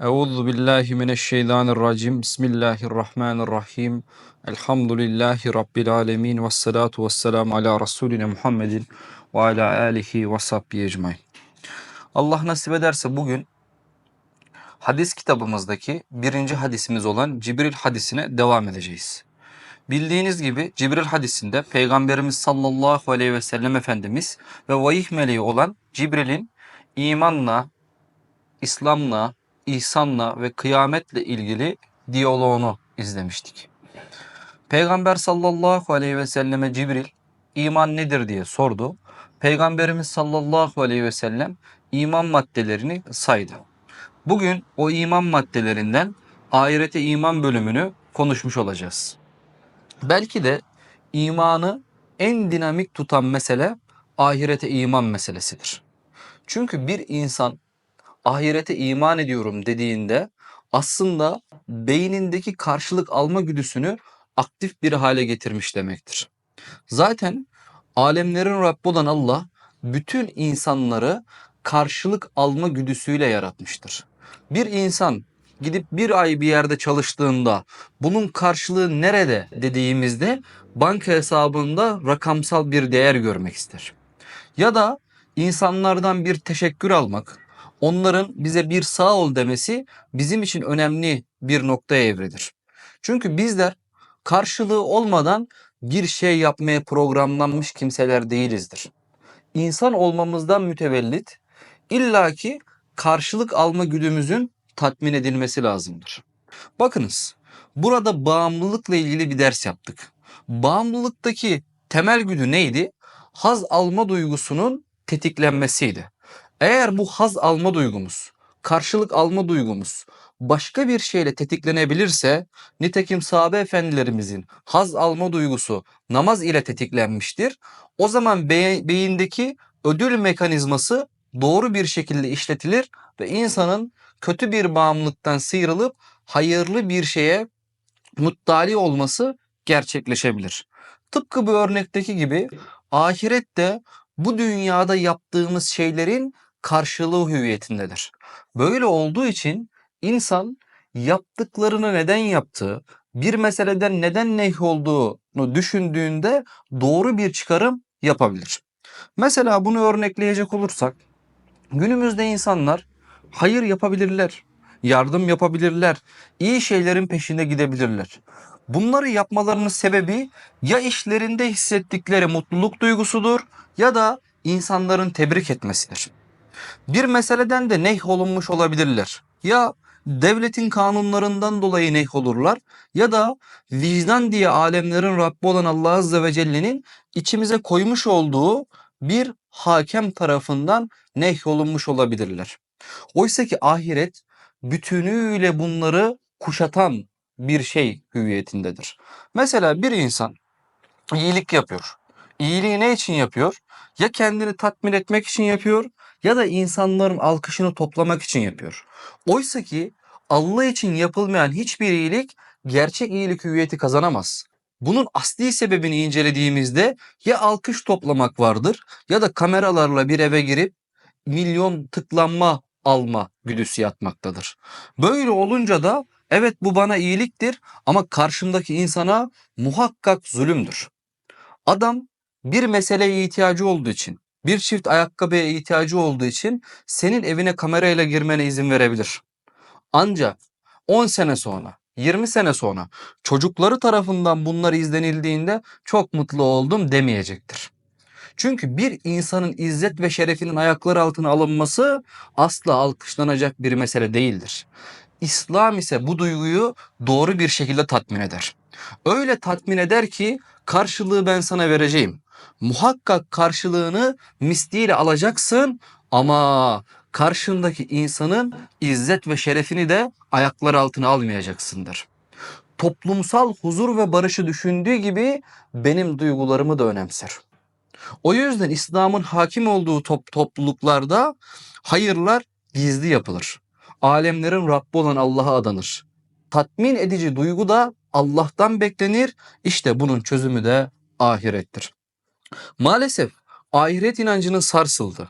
Euzu billahi mineşşeytanirracim. Bismillahirrahmanirrahim. Elhamdülillahi rabbil alamin ve salatu vesselam ala resulina Muhammedin ve ala alihi ve sahbihi ecmaîn. Allah nasip ederse bugün hadis kitabımızdaki birinci hadisimiz olan Cibril hadisine devam edeceğiz. Bildiğiniz gibi Cibril hadisinde Peygamberimiz sallallahu aleyhi ve sellem Efendimiz ve vahih meleği olan Cibril'in imanla, İslam'la, ihsanla ve kıyametle ilgili diyaloğunu izlemiştik. Peygamber sallallahu aleyhi ve selleme Cibril iman nedir diye sordu. Peygamberimiz sallallahu aleyhi ve sellem iman maddelerini saydı. Bugün o iman maddelerinden ahirete iman bölümünü konuşmuş olacağız. Belki de imanı en dinamik tutan mesele ahirete iman meselesidir. Çünkü bir insan ahirete iman ediyorum dediğinde aslında beynindeki karşılık alma güdüsünü aktif bir hale getirmiş demektir. Zaten alemlerin Rabbi olan Allah bütün insanları karşılık alma güdüsüyle yaratmıştır. Bir insan gidip bir ay bir yerde çalıştığında bunun karşılığı nerede dediğimizde banka hesabında rakamsal bir değer görmek ister. Ya da insanlardan bir teşekkür almak, onların bize bir sağ ol demesi bizim için önemli bir noktaya evridir. Çünkü bizler karşılığı olmadan bir şey yapmaya programlanmış kimseler değilizdir. İnsan olmamızdan mütevellit illaki karşılık alma güdümüzün tatmin edilmesi lazımdır. Bakınız burada bağımlılıkla ilgili bir ders yaptık. Bağımlılıktaki temel güdü neydi? Haz alma duygusunun tetiklenmesiydi. Eğer bu haz alma duygumuz, karşılık alma duygumuz başka bir şeyle tetiklenebilirse nitekim sahabe efendilerimizin haz alma duygusu namaz ile tetiklenmiştir. O zaman be- beyindeki ödül mekanizması doğru bir şekilde işletilir ve insanın kötü bir bağımlılıktan sıyrılıp hayırlı bir şeye muttali olması gerçekleşebilir. Tıpkı bu örnekteki gibi ahirette bu dünyada yaptığımız şeylerin karşılığı hüviyetindedir. Böyle olduğu için insan yaptıklarını neden yaptığı, bir meseleden neden neh olduğunu düşündüğünde doğru bir çıkarım yapabilir. Mesela bunu örnekleyecek olursak günümüzde insanlar hayır yapabilirler, yardım yapabilirler, iyi şeylerin peşinde gidebilirler. Bunları yapmalarının sebebi ya işlerinde hissettikleri mutluluk duygusudur ya da insanların tebrik etmesidir. Bir meseleden de neh olunmuş olabilirler. Ya devletin kanunlarından dolayı neh olurlar ya da vicdan diye alemlerin Rabbi olan Allah Azze ve Celle'nin içimize koymuş olduğu bir hakem tarafından neh olunmuş olabilirler. Oysa ki ahiret bütünüyle bunları kuşatan bir şey hüviyetindedir. Mesela bir insan iyilik yapıyor. İyiliği ne için yapıyor? Ya kendini tatmin etmek için yapıyor ya da insanların alkışını toplamak için yapıyor. Oysa ki Allah için yapılmayan hiçbir iyilik gerçek iyilik hüviyeti kazanamaz. Bunun asli sebebini incelediğimizde ya alkış toplamak vardır ya da kameralarla bir eve girip milyon tıklanma alma güdüsü yatmaktadır. Böyle olunca da evet bu bana iyiliktir ama karşımdaki insana muhakkak zulümdür. Adam bir meseleye ihtiyacı olduğu için, bir çift ayakkabıya ihtiyacı olduğu için senin evine kamerayla girmene izin verebilir. Ancak 10 sene sonra, 20 sene sonra çocukları tarafından bunlar izlenildiğinde çok mutlu oldum demeyecektir. Çünkü bir insanın izzet ve şerefinin ayakları altına alınması asla alkışlanacak bir mesele değildir. İslam ise bu duyguyu doğru bir şekilde tatmin eder. Öyle tatmin eder ki karşılığı ben sana vereceğim. Muhakkak karşılığını misliyle alacaksın ama karşındaki insanın izzet ve şerefini de ayaklar altına almayacaksındır. Toplumsal huzur ve barışı düşündüğü gibi benim duygularımı da önemser. O yüzden İslam'ın hakim olduğu top, topluluklarda hayırlar gizli yapılır. Alemlerin Rabbi olan Allah'a adanır. Tatmin edici duygu da Allah'tan beklenir. İşte bunun çözümü de ahirettir. Maalesef ahiret inancının sarsıldı.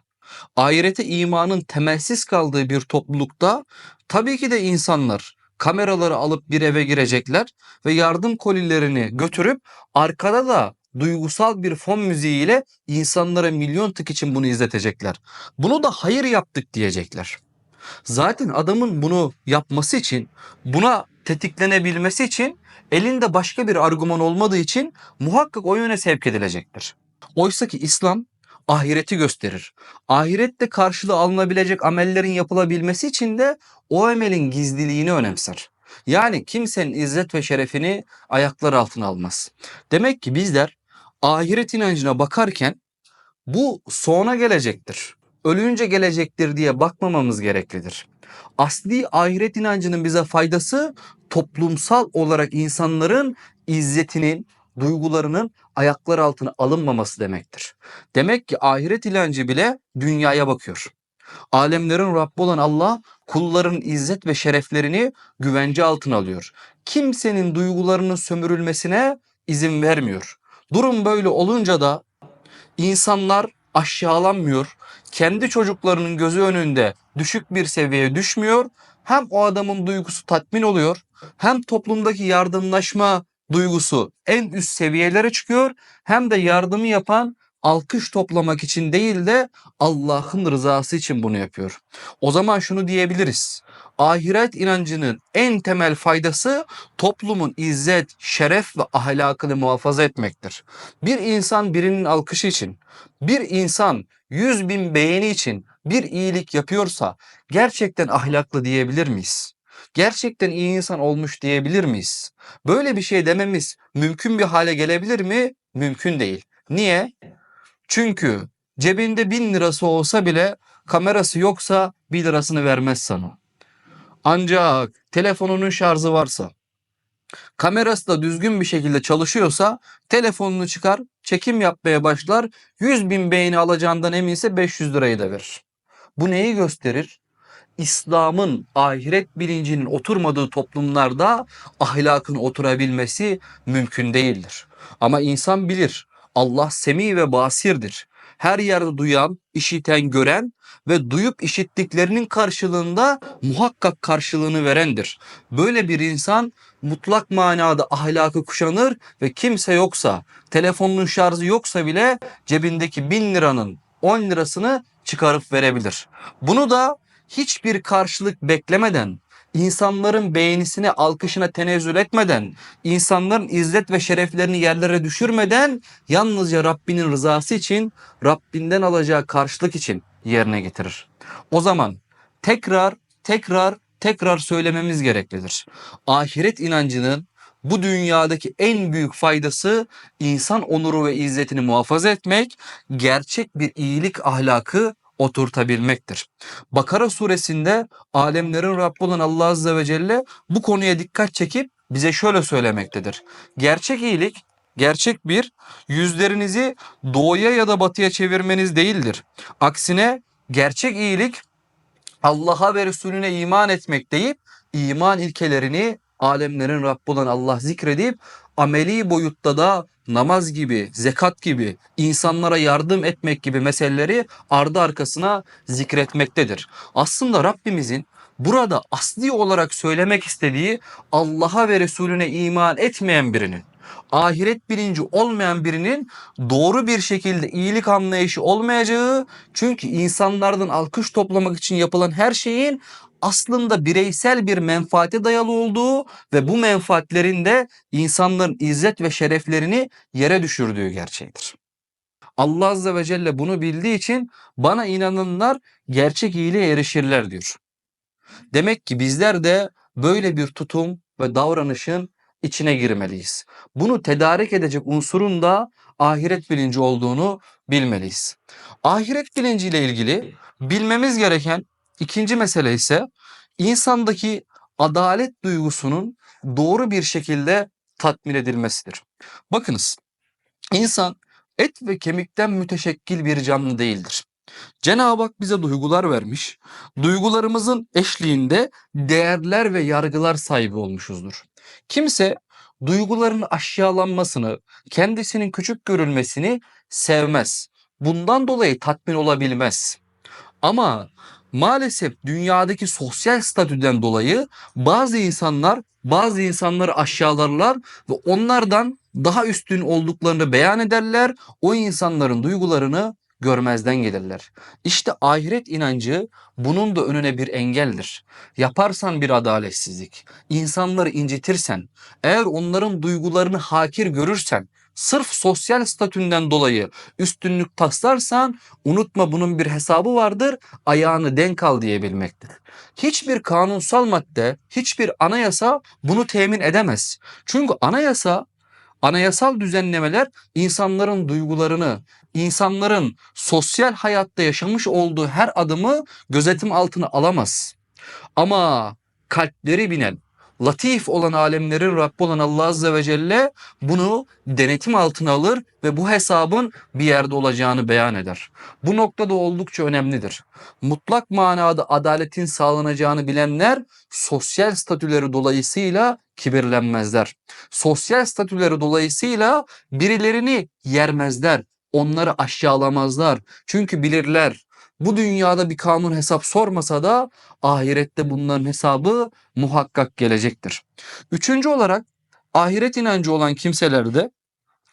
Ahirete imanın temelsiz kaldığı bir toplulukta tabii ki de insanlar kameraları alıp bir eve girecekler ve yardım kolilerini götürüp arkada da duygusal bir fon müziğiyle insanlara milyon tık için bunu izletecekler. Bunu da hayır yaptık diyecekler. Zaten adamın bunu yapması için, buna tetiklenebilmesi için elinde başka bir argüman olmadığı için muhakkak o yöne sevk edilecektir. Oysa ki İslam ahireti gösterir. Ahirette karşılığı alınabilecek amellerin yapılabilmesi için de o amelin gizliliğini önemser. Yani kimsenin izzet ve şerefini ayaklar altına almaz. Demek ki bizler ahiret inancına bakarken bu sonra gelecektir. Ölünce gelecektir diye bakmamamız gereklidir. Asli ahiret inancının bize faydası toplumsal olarak insanların izzetinin, duygularının ayaklar altına alınmaması demektir. Demek ki ahiret inancı bile dünyaya bakıyor. Alemlerin Rabbi olan Allah kulların izzet ve şereflerini güvence altına alıyor. Kimsenin duygularının sömürülmesine izin vermiyor. Durum böyle olunca da insanlar aşağılanmıyor. Kendi çocuklarının gözü önünde düşük bir seviyeye düşmüyor. Hem o adamın duygusu tatmin oluyor hem toplumdaki yardımlaşma duygusu en üst seviyelere çıkıyor hem de yardımı yapan alkış toplamak için değil de Allah'ın rızası için bunu yapıyor. O zaman şunu diyebiliriz. Ahiret inancının en temel faydası toplumun izzet, şeref ve ahlakını muhafaza etmektir. Bir insan birinin alkışı için, bir insan yüz bin beğeni için bir iyilik yapıyorsa gerçekten ahlaklı diyebilir miyiz? Gerçekten iyi insan olmuş diyebilir miyiz? Böyle bir şey dememiz mümkün bir hale gelebilir mi? Mümkün değil. Niye? Çünkü cebinde bin lirası olsa bile kamerası yoksa bir lirasını vermez sana. Ancak telefonunun şarjı varsa, kamerası da düzgün bir şekilde çalışıyorsa telefonunu çıkar, çekim yapmaya başlar, 100 bin beğeni alacağından eminse 500 lirayı da verir. Bu neyi gösterir? İslam'ın ahiret bilincinin oturmadığı toplumlarda ahlakın oturabilmesi mümkün değildir. Ama insan bilir. Allah semi ve basirdir. Her yerde duyan, işiten, gören ve duyup işittiklerinin karşılığında muhakkak karşılığını verendir. Böyle bir insan mutlak manada ahlakı kuşanır ve kimse yoksa, telefonunun şarjı yoksa bile cebindeki bin liranın 10 lirasını çıkarıp verebilir. Bunu da hiçbir karşılık beklemeden, insanların beğenisine, alkışına tenezzül etmeden, insanların izzet ve şereflerini yerlere düşürmeden yalnızca Rabbinin rızası için, Rabbinden alacağı karşılık için yerine getirir. O zaman tekrar, tekrar, tekrar söylememiz gereklidir. Ahiret inancının bu dünyadaki en büyük faydası insan onuru ve izzetini muhafaza etmek, gerçek bir iyilik ahlakı oturtabilmektir. Bakara suresinde alemlerin Rabbi olan Allah Azze ve Celle bu konuya dikkat çekip bize şöyle söylemektedir. Gerçek iyilik, gerçek bir yüzlerinizi doğuya ya da batıya çevirmeniz değildir. Aksine gerçek iyilik Allah'a ve Resulüne iman etmek deyip iman ilkelerini alemlerin Rabbi olan Allah zikredip ameli boyutta da namaz gibi, zekat gibi, insanlara yardım etmek gibi meseleleri ardı arkasına zikretmektedir. Aslında Rabbimizin burada asli olarak söylemek istediği Allah'a ve Resulüne iman etmeyen birinin, ahiret bilinci olmayan birinin doğru bir şekilde iyilik anlayışı olmayacağı çünkü insanlardan alkış toplamak için yapılan her şeyin aslında bireysel bir menfaate dayalı olduğu ve bu menfaatlerin de insanların izzet ve şereflerini yere düşürdüğü gerçeğidir. Allah Azze ve Celle bunu bildiği için bana inananlar gerçek iyiliğe erişirler diyor. Demek ki bizler de böyle bir tutum ve davranışın içine girmeliyiz. Bunu tedarik edecek unsurun da ahiret bilinci olduğunu bilmeliyiz. Ahiret bilinciyle ilgili bilmemiz gereken ikinci mesele ise insandaki adalet duygusunun doğru bir şekilde tatmin edilmesidir. Bakınız insan et ve kemikten müteşekkil bir canlı değildir. Cenab-ı Hak bize duygular vermiş. Duygularımızın eşliğinde değerler ve yargılar sahibi olmuşuzdur. Kimse duyguların aşağılanmasını, kendisinin küçük görülmesini sevmez. Bundan dolayı tatmin olabilmez. Ama maalesef dünyadaki sosyal statüden dolayı bazı insanlar bazı insanları aşağılarlar ve onlardan daha üstün olduklarını beyan ederler. O insanların duygularını görmezden gelirler. İşte ahiret inancı bunun da önüne bir engeldir. Yaparsan bir adaletsizlik, insanları incitirsen, eğer onların duygularını hakir görürsen, sırf sosyal statünden dolayı üstünlük taslarsan unutma bunun bir hesabı vardır, ayağını denk al diyebilmektir. Hiçbir kanunsal madde, hiçbir anayasa bunu temin edemez. Çünkü anayasa Anayasal düzenlemeler insanların duygularını, insanların sosyal hayatta yaşamış olduğu her adımı gözetim altına alamaz. Ama kalpleri binen, latif olan alemlerin Rabbi olan Allah Azze ve Celle bunu denetim altına alır ve bu hesabın bir yerde olacağını beyan eder. Bu noktada oldukça önemlidir. Mutlak manada adaletin sağlanacağını bilenler sosyal statüleri dolayısıyla kibirlenmezler. Sosyal statüleri dolayısıyla birilerini yermezler, onları aşağılamazlar. Çünkü bilirler bu dünyada bir kanun hesap sormasa da ahirette bunların hesabı muhakkak gelecektir. Üçüncü olarak ahiret inancı olan kimselerde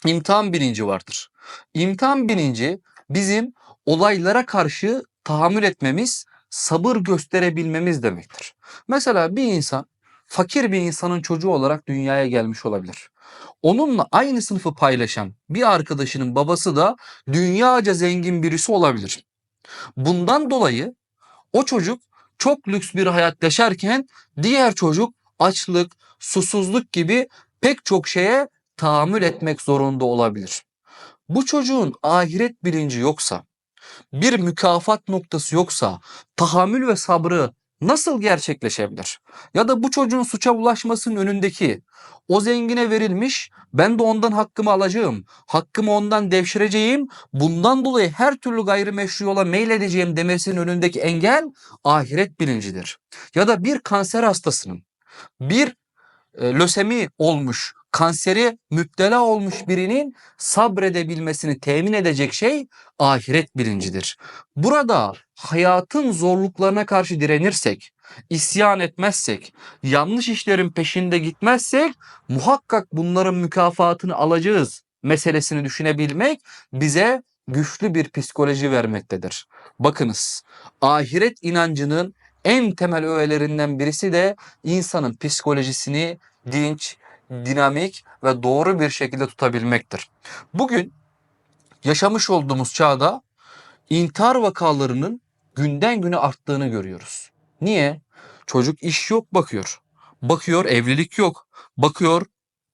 imtihan bilinci vardır. İmtihan bilinci bizim olaylara karşı tahammül etmemiz, sabır gösterebilmemiz demektir. Mesela bir insan fakir bir insanın çocuğu olarak dünyaya gelmiş olabilir. Onunla aynı sınıfı paylaşan bir arkadaşının babası da dünyaca zengin birisi olabilir. Bundan dolayı o çocuk çok lüks bir hayat yaşarken diğer çocuk açlık, susuzluk gibi pek çok şeye tahammül etmek zorunda olabilir. Bu çocuğun ahiret bilinci yoksa, bir mükafat noktası yoksa tahammül ve sabrı nasıl gerçekleşebilir? Ya da bu çocuğun suça bulaşmasının önündeki o zengine verilmiş ben de ondan hakkımı alacağım. Hakkımı ondan devşireceğim. Bundan dolayı her türlü gayrimeşru yola meyledeceğim demesinin önündeki engel ahiret bilincidir. Ya da bir kanser hastasının bir e, lösemi olmuş, kanseri müptela olmuş birinin sabredebilmesini temin edecek şey ahiret bilincidir. Burada hayatın zorluklarına karşı direnirsek, isyan etmezsek, yanlış işlerin peşinde gitmezsek muhakkak bunların mükafatını alacağız meselesini düşünebilmek bize güçlü bir psikoloji vermektedir. Bakınız ahiret inancının en temel öğelerinden birisi de insanın psikolojisini dinç, dinamik ve doğru bir şekilde tutabilmektir. Bugün yaşamış olduğumuz çağda intihar vakalarının günden güne arttığını görüyoruz. Niye? Çocuk iş yok bakıyor. Bakıyor evlilik yok. Bakıyor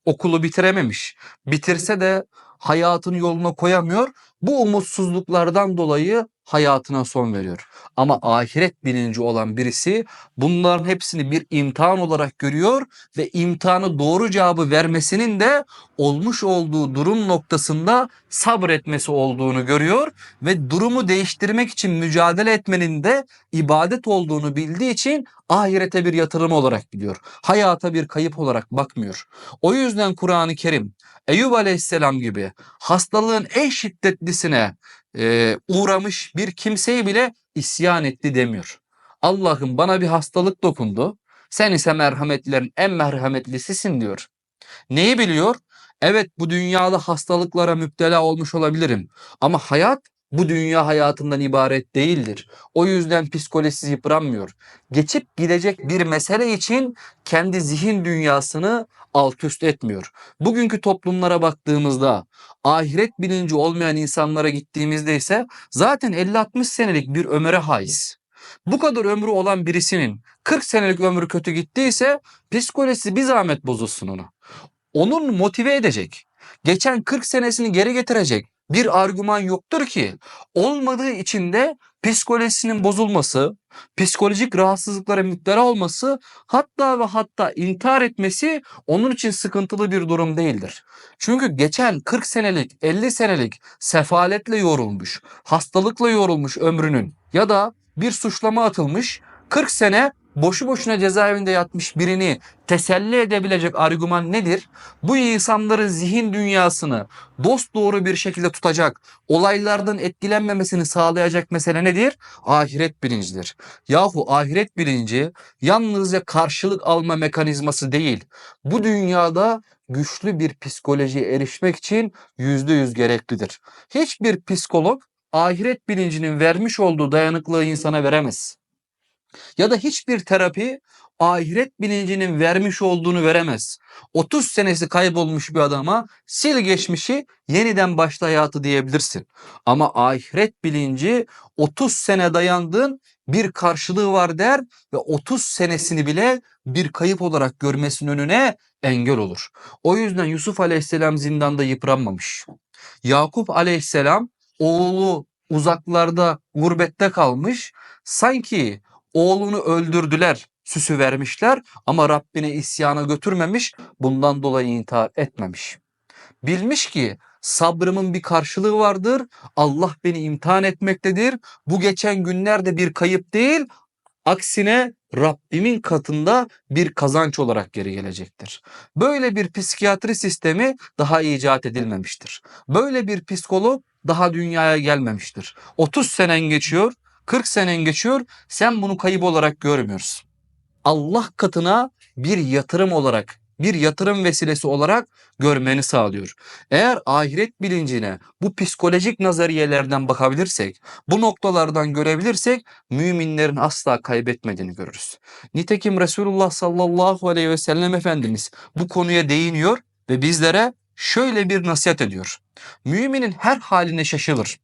okulu bitirememiş. Bitirse de hayatını yoluna koyamıyor. Bu umutsuzluklardan dolayı hayatına son veriyor. Ama ahiret bilinci olan birisi bunların hepsini bir imtihan olarak görüyor ve imtihanı doğru cevabı vermesinin de olmuş olduğu durum noktasında sabretmesi olduğunu görüyor ve durumu değiştirmek için mücadele etmenin de ibadet olduğunu bildiği için ahirete bir yatırım olarak biliyor. Hayata bir kayıp olarak bakmıyor. O yüzden Kur'an-ı Kerim Eyüp Aleyhisselam gibi hastalığın en şiddetlisine e, uğramış bir kimseyi bile isyan etti demiyor. Allah'ım bana bir hastalık dokundu. Sen ise merhametlerin en merhametlisisin diyor. Neyi biliyor? Evet bu dünyada hastalıklara müptela olmuş olabilirim. Ama hayat bu dünya hayatından ibaret değildir. O yüzden psikolojisi yıpranmıyor. Geçip gidecek bir mesele için kendi zihin dünyasını alt üst etmiyor. Bugünkü toplumlara baktığımızda ahiret bilinci olmayan insanlara gittiğimizde ise zaten 50-60 senelik bir ömre haiz. Bu kadar ömrü olan birisinin 40 senelik ömrü kötü gittiyse psikolojisi bir zahmet bozulsun onu. Onun motive edecek, geçen 40 senesini geri getirecek bir argüman yoktur ki olmadığı için de psikolojisinin bozulması, psikolojik rahatsızlıklara müptela olması hatta ve hatta intihar etmesi onun için sıkıntılı bir durum değildir. Çünkü geçen 40 senelik 50 senelik sefaletle yorulmuş, hastalıkla yorulmuş ömrünün ya da bir suçlama atılmış 40 sene boşu boşuna cezaevinde yatmış birini teselli edebilecek argüman nedir? Bu insanların zihin dünyasını dost doğru bir şekilde tutacak, olaylardan etkilenmemesini sağlayacak mesele nedir? Ahiret bilincidir. Yahu ahiret bilinci yalnızca karşılık alma mekanizması değil. Bu dünyada güçlü bir psikolojiye erişmek için yüzde yüz gereklidir. Hiçbir psikolog ahiret bilincinin vermiş olduğu dayanıklığı insana veremez. Ya da hiçbir terapi ahiret bilincinin vermiş olduğunu veremez. 30 senesi kaybolmuş bir adama sil geçmişi yeniden başla hayatı diyebilirsin. Ama ahiret bilinci 30 sene dayandığın bir karşılığı var der ve 30 senesini bile bir kayıp olarak görmesinin önüne engel olur. O yüzden Yusuf Aleyhisselam zindanda yıpranmamış. Yakup Aleyhisselam oğlu uzaklarda gurbette kalmış. Sanki oğlunu öldürdüler, süsü vermişler ama Rabbine isyana götürmemiş, bundan dolayı intihar etmemiş. Bilmiş ki sabrımın bir karşılığı vardır, Allah beni imtihan etmektedir. Bu geçen günlerde bir kayıp değil, aksine Rabbimin katında bir kazanç olarak geri gelecektir. Böyle bir psikiyatri sistemi daha icat edilmemiştir. Böyle bir psikolog daha dünyaya gelmemiştir. 30 senen geçiyor, 40 senen geçiyor, sen bunu kayıp olarak görmüyorsun. Allah katına bir yatırım olarak, bir yatırım vesilesi olarak görmeni sağlıyor. Eğer ahiret bilincine bu psikolojik nazariyelerden bakabilirsek, bu noktalardan görebilirsek müminlerin asla kaybetmediğini görürüz. Nitekim Resulullah sallallahu aleyhi ve sellem Efendimiz bu konuya değiniyor ve bizlere şöyle bir nasihat ediyor. Müminin her haline şaşılır.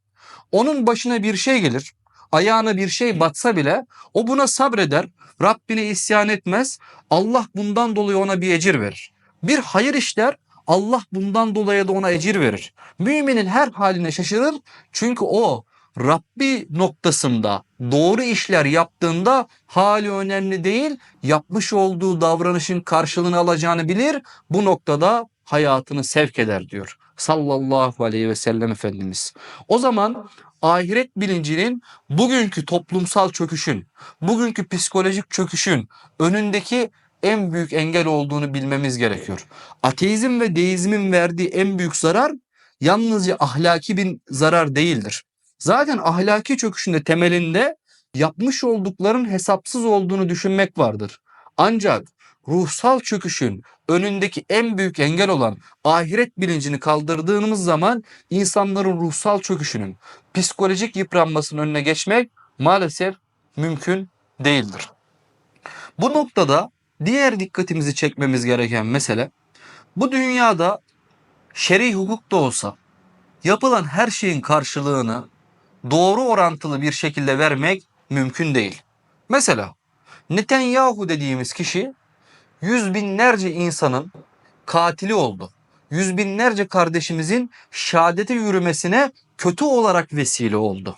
Onun başına bir şey gelir, ayağına bir şey batsa bile o buna sabreder, Rabbine isyan etmez. Allah bundan dolayı ona bir ecir verir. Bir hayır işler, Allah bundan dolayı da ona ecir verir. Müminin her haline şaşırır çünkü o Rabbi noktasında doğru işler yaptığında hali önemli değil, yapmış olduğu davranışın karşılığını alacağını bilir. Bu noktada hayatını sevk eder diyor. Sallallahu aleyhi ve sellem Efendimiz. O zaman ahiret bilincinin bugünkü toplumsal çöküşün, bugünkü psikolojik çöküşün önündeki en büyük engel olduğunu bilmemiz gerekiyor. Ateizm ve deizmin verdiği en büyük zarar yalnızca ahlaki bir zarar değildir. Zaten ahlaki çöküşünde temelinde yapmış oldukların hesapsız olduğunu düşünmek vardır. Ancak ruhsal çöküşün önündeki en büyük engel olan ahiret bilincini kaldırdığımız zaman insanların ruhsal çöküşünün, psikolojik yıpranmasının önüne geçmek maalesef mümkün değildir. Bu noktada diğer dikkatimizi çekmemiz gereken mesele bu dünyada şer'i hukuk da olsa yapılan her şeyin karşılığını doğru orantılı bir şekilde vermek mümkün değil. Mesela Netanyahu dediğimiz kişi yüz binlerce insanın katili oldu. Yüz binlerce kardeşimizin şehadete yürümesine kötü olarak vesile oldu.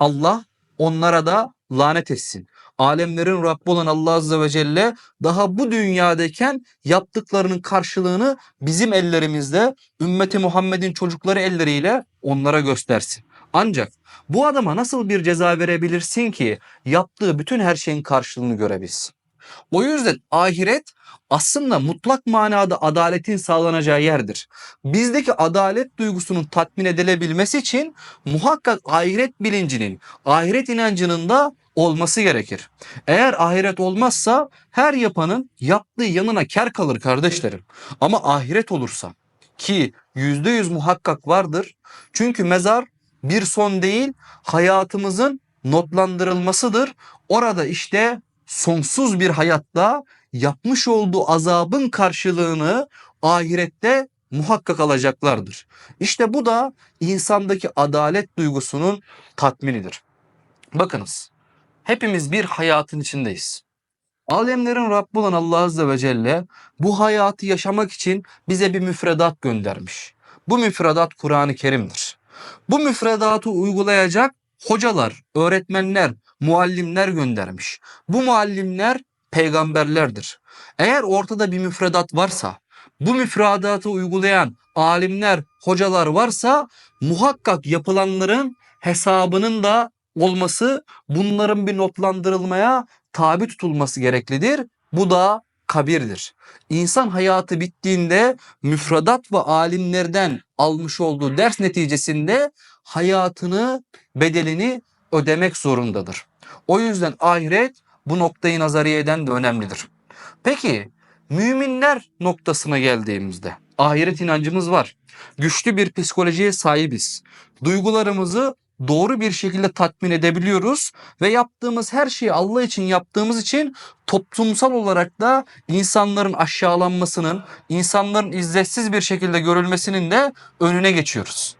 Allah onlara da lanet etsin. Alemlerin Rabbi olan Allah Azze ve Celle daha bu dünyadayken yaptıklarının karşılığını bizim ellerimizde ümmeti Muhammed'in çocukları elleriyle onlara göstersin. Ancak bu adama nasıl bir ceza verebilirsin ki yaptığı bütün her şeyin karşılığını görebilsin? O yüzden ahiret aslında mutlak manada adaletin sağlanacağı yerdir. Bizdeki adalet duygusunun tatmin edilebilmesi için muhakkak ahiret bilincinin, ahiret inancının da olması gerekir. Eğer ahiret olmazsa her yapanın yaptığı yanına kar kalır kardeşlerim. Ama ahiret olursa ki yüzde yüz muhakkak vardır. Çünkü mezar bir son değil hayatımızın notlandırılmasıdır. Orada işte sonsuz bir hayatta yapmış olduğu azabın karşılığını ahirette muhakkak alacaklardır. İşte bu da insandaki adalet duygusunun tatminidir. Bakınız hepimiz bir hayatın içindeyiz. Alemlerin Rabbi olan Allah Azze ve Celle bu hayatı yaşamak için bize bir müfredat göndermiş. Bu müfredat Kur'an-ı Kerim'dir. Bu müfredatı uygulayacak hocalar, öğretmenler, muallimler göndermiş. Bu muallimler peygamberlerdir. Eğer ortada bir müfredat varsa, bu müfredatı uygulayan alimler, hocalar varsa muhakkak yapılanların hesabının da olması bunların bir notlandırılmaya tabi tutulması gereklidir. Bu da kabirdir. İnsan hayatı bittiğinde müfredat ve alimlerden almış olduğu ders neticesinde hayatını, bedelini ödemek zorundadır. O yüzden ahiret bu noktayı nazariyeden de önemlidir. Peki müminler noktasına geldiğimizde ahiret inancımız var. Güçlü bir psikolojiye sahibiz. Duygularımızı doğru bir şekilde tatmin edebiliyoruz ve yaptığımız her şeyi Allah için yaptığımız için toplumsal olarak da insanların aşağılanmasının, insanların izzetsiz bir şekilde görülmesinin de önüne geçiyoruz.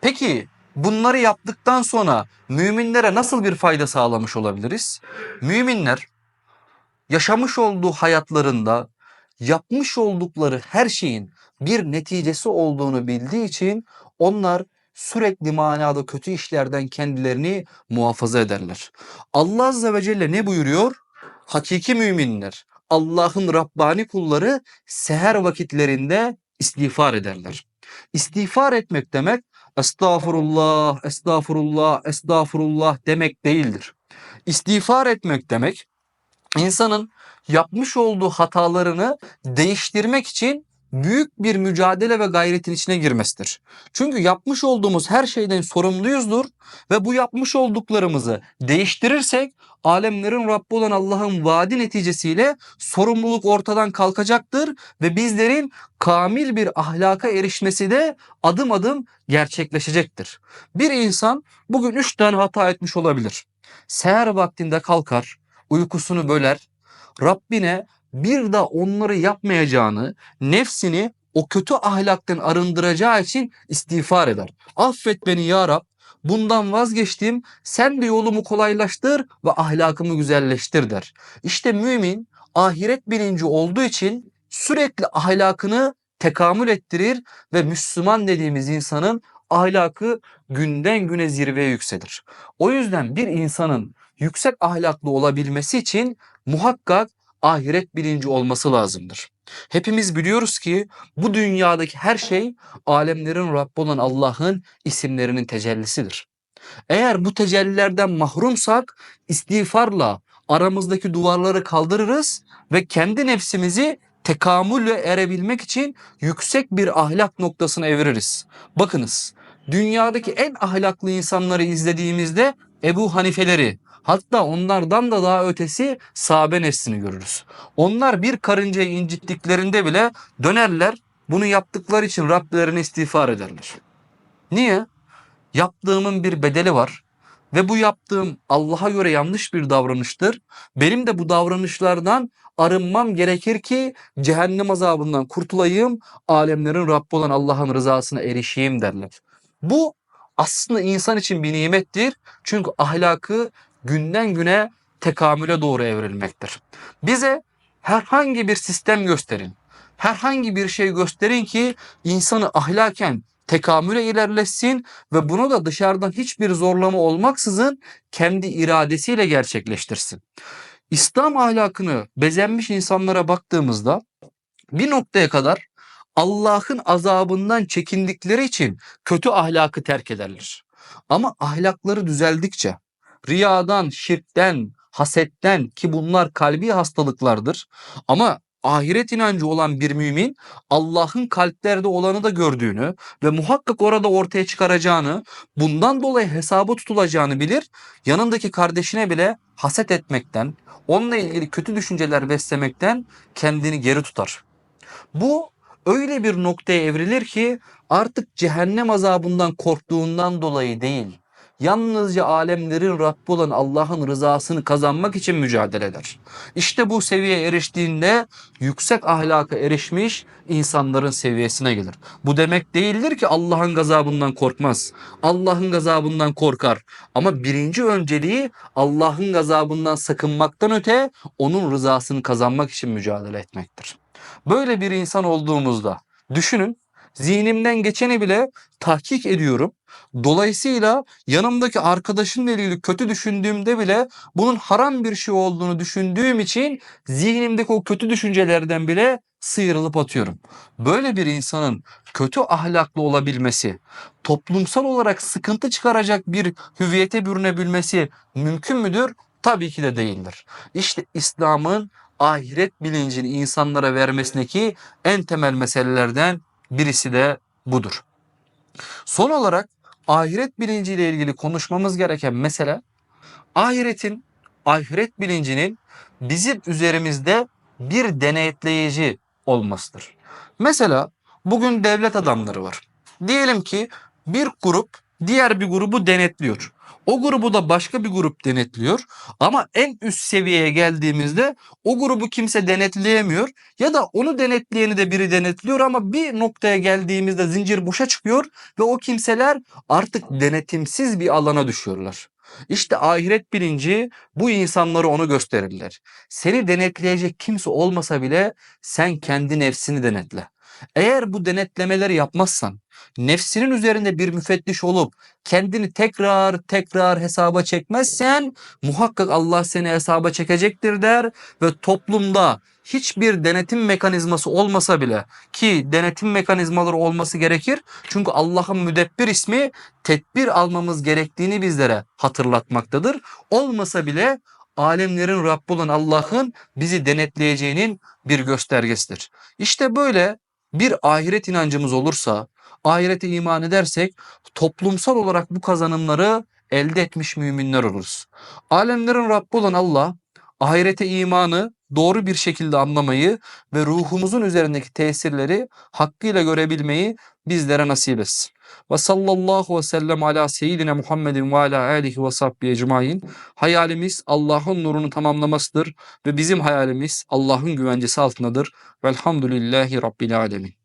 Peki bunları yaptıktan sonra müminlere nasıl bir fayda sağlamış olabiliriz? Müminler yaşamış olduğu hayatlarında yapmış oldukları her şeyin bir neticesi olduğunu bildiği için onlar sürekli manada kötü işlerden kendilerini muhafaza ederler. Allah Azze ve Celle ne buyuruyor? Hakiki müminler, Allah'ın Rabbani kulları seher vakitlerinde istiğfar ederler. İstiğfar etmek demek estağfurullah, estağfurullah, estağfurullah demek değildir. İstiğfar etmek demek insanın yapmış olduğu hatalarını değiştirmek için büyük bir mücadele ve gayretin içine girmesidir. Çünkü yapmış olduğumuz her şeyden sorumluyuzdur ve bu yapmış olduklarımızı değiştirirsek alemlerin Rabbi olan Allah'ın vaadi neticesiyle sorumluluk ortadan kalkacaktır ve bizlerin kamil bir ahlaka erişmesi de adım adım gerçekleşecektir. Bir insan bugün üç tane hata etmiş olabilir. Seher vaktinde kalkar, uykusunu böler, Rabbine bir de onları yapmayacağını, nefsini o kötü ahlaktan arındıracağı için istiğfar eder. Affet beni ya Rab, bundan vazgeçtim, sen de yolumu kolaylaştır ve ahlakımı güzelleştir der. İşte mümin ahiret bilinci olduğu için sürekli ahlakını tekamül ettirir ve Müslüman dediğimiz insanın ahlakı günden güne zirveye yükselir. O yüzden bir insanın yüksek ahlaklı olabilmesi için muhakkak ahiret bilinci olması lazımdır. Hepimiz biliyoruz ki bu dünyadaki her şey alemlerin Rabbi olan Allah'ın isimlerinin tecellisidir. Eğer bu tecellilerden mahrumsak istiğfarla aramızdaki duvarları kaldırırız ve kendi nefsimizi tekamülle erebilmek için yüksek bir ahlak noktasına eviririz. Bakınız dünyadaki en ahlaklı insanları izlediğimizde Ebu Hanifeleri hatta onlardan da daha ötesi sahabe neslini görürüz. Onlar bir karıncayı incittiklerinde bile dönerler bunu yaptıkları için Rablerine istiğfar ederler. Niye? Yaptığımın bir bedeli var ve bu yaptığım Allah'a göre yanlış bir davranıştır. Benim de bu davranışlardan arınmam gerekir ki cehennem azabından kurtulayım, alemlerin Rabbi olan Allah'ın rızasına erişeyim derler. Bu aslında insan için bir nimettir. Çünkü ahlakı günden güne tekamüle doğru evrilmektir. Bize herhangi bir sistem gösterin. Herhangi bir şey gösterin ki insanı ahlaken tekamüle ilerlesin ve bunu da dışarıdan hiçbir zorlama olmaksızın kendi iradesiyle gerçekleştirsin. İslam ahlakını bezenmiş insanlara baktığımızda bir noktaya kadar Allah'ın azabından çekindikleri için kötü ahlakı terk ederler. Ama ahlakları düzeldikçe riyadan, şirkten, hasetten ki bunlar kalbi hastalıklardır. Ama ahiret inancı olan bir mümin Allah'ın kalplerde olanı da gördüğünü ve muhakkak orada ortaya çıkaracağını, bundan dolayı hesabı tutulacağını bilir. Yanındaki kardeşine bile haset etmekten, onunla ilgili kötü düşünceler beslemekten kendini geri tutar. Bu öyle bir noktaya evrilir ki artık cehennem azabından korktuğundan dolayı değil, yalnızca alemlerin Rabbi olan Allah'ın rızasını kazanmak için mücadele eder. İşte bu seviyeye eriştiğinde yüksek ahlaka erişmiş insanların seviyesine gelir. Bu demek değildir ki Allah'ın gazabından korkmaz. Allah'ın gazabından korkar. Ama birinci önceliği Allah'ın gazabından sakınmaktan öte onun rızasını kazanmak için mücadele etmektir. Böyle bir insan olduğumuzda düşünün zihnimden geçeni bile tahkik ediyorum. Dolayısıyla yanımdaki arkadaşımla ilgili kötü düşündüğümde bile bunun haram bir şey olduğunu düşündüğüm için zihnimdeki o kötü düşüncelerden bile sıyrılıp atıyorum. Böyle bir insanın kötü ahlaklı olabilmesi, toplumsal olarak sıkıntı çıkaracak bir hüviyete bürünebilmesi mümkün müdür? Tabii ki de değildir. İşte İslam'ın ahiret bilincini insanlara vermesindeki en temel meselelerden birisi de budur. Son olarak ahiret bilinciyle ilgili konuşmamız gereken mesele ahiretin, ahiret bilincinin bizim üzerimizde bir denetleyici olmasıdır. Mesela bugün devlet adamları var. Diyelim ki bir grup diğer bir grubu denetliyor. O grubu da başka bir grup denetliyor. Ama en üst seviyeye geldiğimizde o grubu kimse denetleyemiyor. Ya da onu denetleyeni de biri denetliyor ama bir noktaya geldiğimizde zincir boşa çıkıyor ve o kimseler artık denetimsiz bir alana düşüyorlar. İşte ahiret bilinci bu insanları onu gösterirler. Seni denetleyecek kimse olmasa bile sen kendi nefsini denetle. Eğer bu denetlemeleri yapmazsan, nefsinin üzerinde bir müfettiş olup kendini tekrar tekrar hesaba çekmezsen muhakkak Allah seni hesaba çekecektir der ve toplumda hiçbir denetim mekanizması olmasa bile ki denetim mekanizmaları olması gerekir. Çünkü Allah'ın müdebbir ismi tedbir almamız gerektiğini bizlere hatırlatmaktadır. Olmasa bile alemlerin Rabbi olan Allah'ın bizi denetleyeceğinin bir göstergesidir. İşte böyle bir ahiret inancımız olursa, ahirete iman edersek toplumsal olarak bu kazanımları elde etmiş müminler oluruz. Alemlerin Rabbi olan Allah ahirete imanı doğru bir şekilde anlamayı ve ruhumuzun üzerindeki tesirleri hakkıyla görebilmeyi bizlere nasip etsin. Ve sallallahu ve sellem ala seyyidine Muhammedin ve ala alihi ve sahbihi ecmain. Hayalimiz Allah'ın nurunu tamamlamasıdır ve bizim hayalimiz Allah'ın güvencesi altındadır. Velhamdülillahi Rabbil alemin.